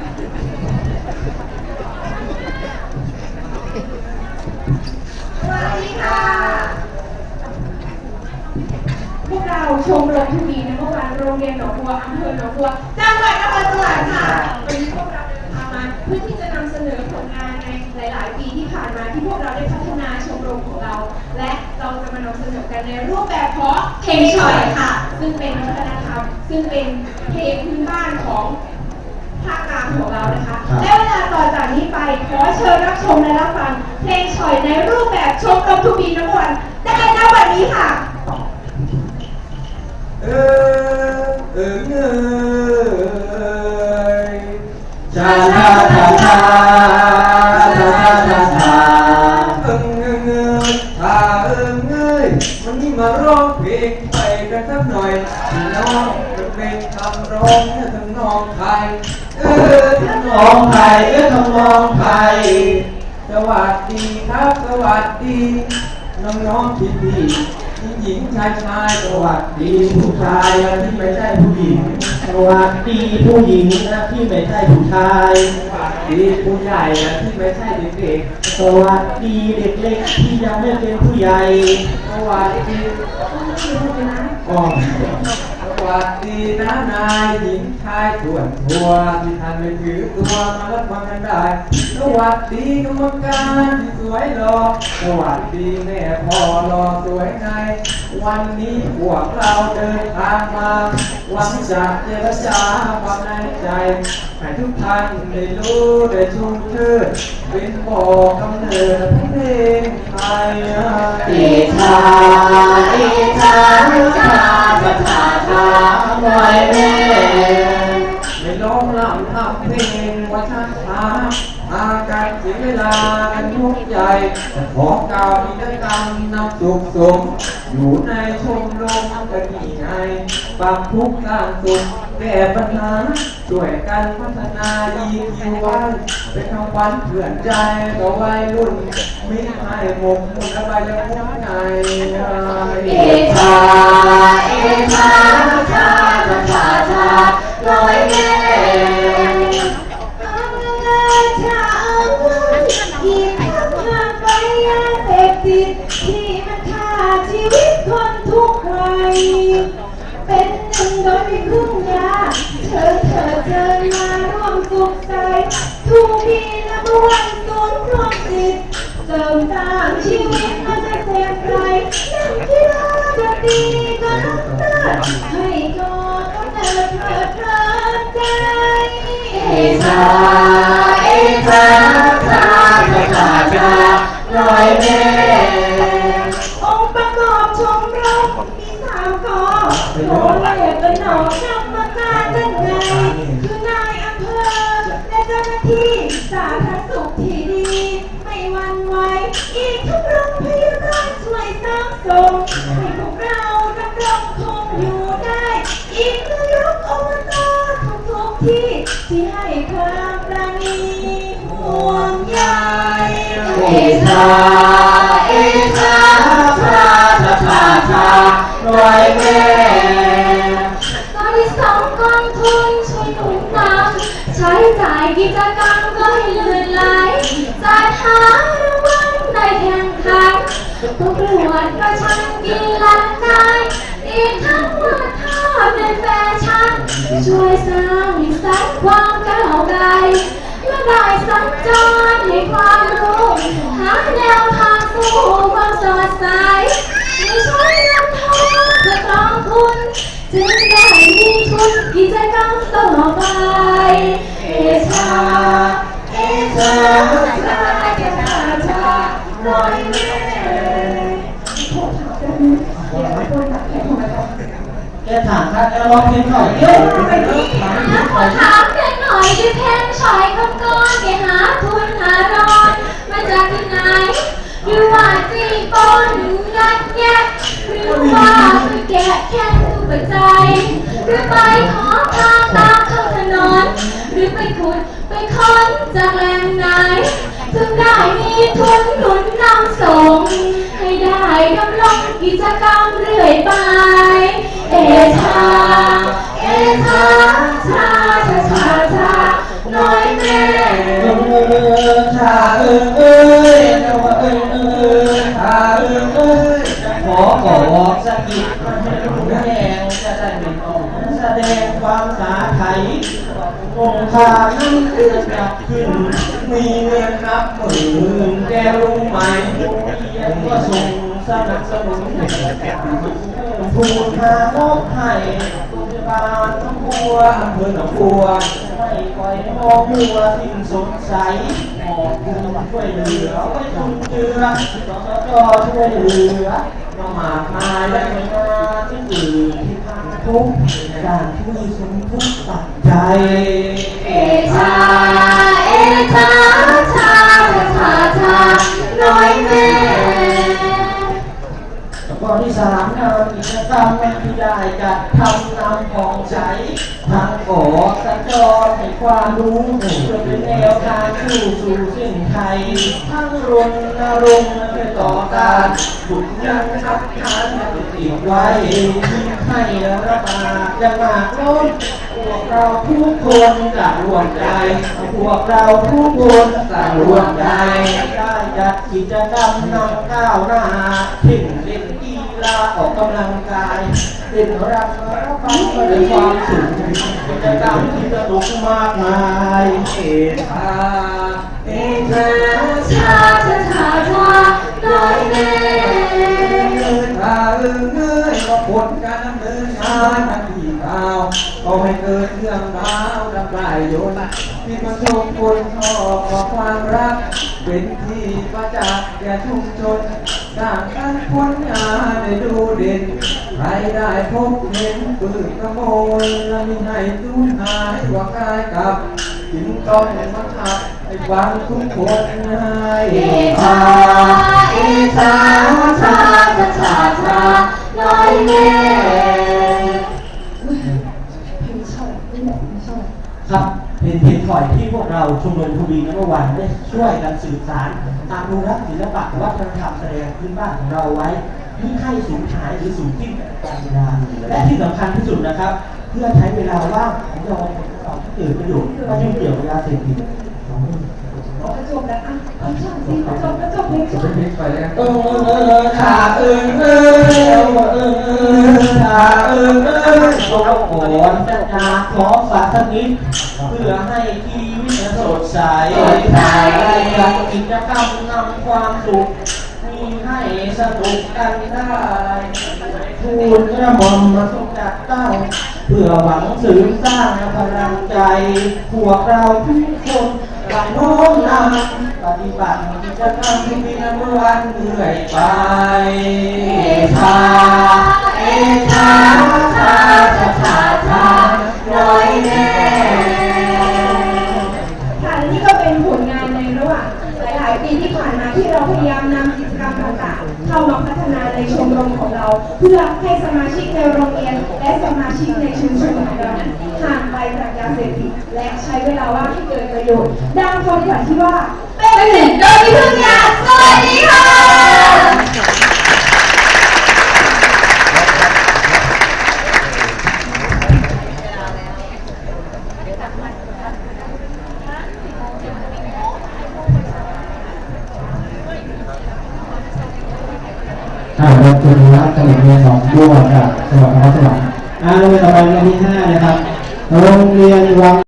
วัสดีค่ะ พวกเราชมรมทุนีนะมื่อวานโรงเรียนหนองบัวอำเภอหนองบัวจังหวัดนครสวรรค์ค่ะวันนี้พวกเราเดินทางมาเพื่อที่จะนำเสนอผลงานในหลาย ๆ ปีที่ผ่านมาที่พวกเราได้พัฒนาชมรมของเรา และเราจะมานำเสนอกันในรูปแบบของเพลงชอยค่ะ ซึ่งเป็นวัฒนธรรมซึ่งเป็นเพลงพื้นบ้านของ ภาคกลางของเรานะคะครับและเวลาต่อจากนี้ไปขอเชิญรับชมและรับฟังเพลงฉ่อยในรูปแบบชมรมทูบีนวันได้ณวันนี้ค่ะ เออ ร้องเพลงไปกันสักหน่อยพี่น้องจะเป็นคำร้องให้ทั้งน้องไทยเออทั้งน้องไทยเออทั้งน้องไทยสวัสดีครับสวัสดีน้องน้องพี่พี่หญิงหญิงชายชายสวัสดีผู้ชายและที่ไม่ใช่ผู้หญิง สวัสดีผู้หญิงนะที่ไม่ใช่ผู้ชาย ดีผู้ใหญ่และที่ไม่ใช่เด็กสวัสดีเด็กเล็กที่ยังไม่เป็นผู้ใหญ่สวัสดีอ๋อ วัสดีนะนายหญิงชายส่วนทัวที่ท่านไม่ถือตัวมารับฟังกันได้ สวัสดีกรรมการที่สวยหล่อสวัสดีแม่พ่อหล่อสวยใน วันนี้พวกเราเดินทางมาหวังจะเจรจาความในใจให้ทุกท่านได้รู้ได้ชมเชิดเป็นบอกกำเนิดเพลงไทยเอชา ทิทานชาปัญหาทางไว้แม่ไม่ร้องรำ สียเวลากันทุกใหญ่ขอกล่าวกิจกรรมนำสุขสม อยู่ในชมรมกันนี่ไงปรับทุกข์สร้างสุขแก้ปัญหาช่วยกันพัฒนาดีคิววันเป็นคำวันเพื่อนใจต่อวัยรุ่นไมิตรให้หมกมุ่นระบายและพุ่งใน น้อยในทุ่งยาเธอเธอเดินมาร่วมสุขใจทุ่งทีละบวนสุนทรจิตเสริมต่างชีวิตมันจะเต็มใจยังที่ราจะตีก็รักเธอให้กอดก็เธอเธอเธอใจ trôi sang những sáng quang cao đầy mắt đài sáng trói những qua luôn hát theo thang phu quang soi sáng những khói năm thô thật con khôn chính đại nhi khôn khi trái cắm tỏ vai ê cha ê cha cha cha cha cha แกถามครับแกร้องเพลงหน่อยเร็วแล้วขอถามแกหน่อยที่เพลงชอยคำก้อนแกหาทุนหารอนมาจากที่ไหนหรือว่าจีปนงัดแยกหรือว่าไปแกะแค่ตู้ปัจจัยหรือไปขอทางตามข้างถนนหรือไปขุดไปค้นจากแหล่งไหนถึงได้มีทุนหนุนนำส่งให้ได้ดำรงกิจกรรมเรื่อยไป เอชา เอชา ชาชาชาชาน่อยแม่เอิงเออชาเอิงเอ้ยเจ้าว่าเอิงเอิงเอิงชาเอิงเอ้ยขอบอกสักทีแดงจะได้ไม่ต้องแสดงความสาไทยองคานั้นเกิดจับขึ้น มีเงินนับหมื่นแกรู้ไหมผมก็ส่งสนับสนุนพู ดหางบให้โรงพยาบาลทั้งบัวอำเภอหนองบัวไม่ปล่อยให้มองมัวสิ้นสงสัยขอบคุณช่วยเหลือไว้จุนเจือสสจช่วยเหลือมามากมายและไม่นาที่อื่นที่ทางทุกข์การช่วยสมทุกข์ปัจจัยเอชา เอชา ที่ได้จัดทำนำของใช้ทางขอสัญจรให้ความรู้เพื่อเป็นแนวทางสู่สู่สิ้นไทยทั้งรณรงค์และต่อต้านบุญยังคัดค้านและติดไว้ให้ระบาดยังมากล้นพวกเราทุกคนกะรวมใจ พวกเราทุกคนกะรวมใจได้จัดกิจกรรมนำก้าวหน้าทิ้ง ออกกำลังกายเล่นรักรับฟังก็ได้ความสุขกิจกรรมที่สนุกมากมายเอชาเอชาชาชาชาชาน้อยแม่เงินข้าเอื้อเงยก็ผลการดำเนินงานทันทีข่าวก็ให้เกิดเรื่องราวดังไรโยนที่ประสบคนชอบความรัก เป็นที่ประจักษ์แก่ชุมชนสร้างสรรค์ผลงานให้ดูเด่นใครได้พบเห็นปืนขโมยและมีให้สูญหายว่ากายกับจึงต้องมาทักให้ฟังทุกคนให้เอชาเอชาชาชาชาชาน้อยเงชอบไม่บอกไม่ชอบครับ เป็นเพลงถอยที่พวกเราชมรมทวีนักวันได้ช่วยกันสื่อสารอนุรักษ์ศิลปะวัฒนธรรมแสดงพื้นบ้านของเราไว้ไม่ให้สูญหายหรือสูญสิ้นไปกับการเวลาและที่สำคัญที่สุดนะครับ เพื่อใช้เวลาว่างของเราประกอบที่เกิดประโยชน์ไม่ยุ่งเกี่ยวกับยาเสพติดกระจบแล้วอะกระจบสิกระจบกระจบเพลง จะอบเป็นเพลงไปแล้วเออเออขาเอิงเอิงเออเออเออขาเอิงเอิงโอ้โหจะนาขอฝากสักนิดเพื่อให้ชีวิตสดใสจัดกิจกรรมนำความสุขมีให้สนุกกันได้ทูลกระหม่อมมาทรงจัดตั้งเพื่อหวังสริมสร้างพลังใจพวกเราทุกคน กำน้อมนำปฏิบัติกิจกรรมที่มีนับวันเหนื่อยไปเอชาเอชา เพื่อให้สมาชิกในโรงเรียน และสมาชิกในชุมชนของเรานั้นห่างไกลจากยาเสพติดและใช้เวลาว่างให้เกิดประโยชน์ดังคำขวัญที่ว่าเป็นหนึ่งโดยพิพึ่งยาสวัสดีค่ะ อ่าเราคุณ รียนหนองบัวจากจังหวัดนครสวรรค์อ่าโรงเรียนต่อไปโรงเรียนที่ห้านะครับโรงเรียนวัง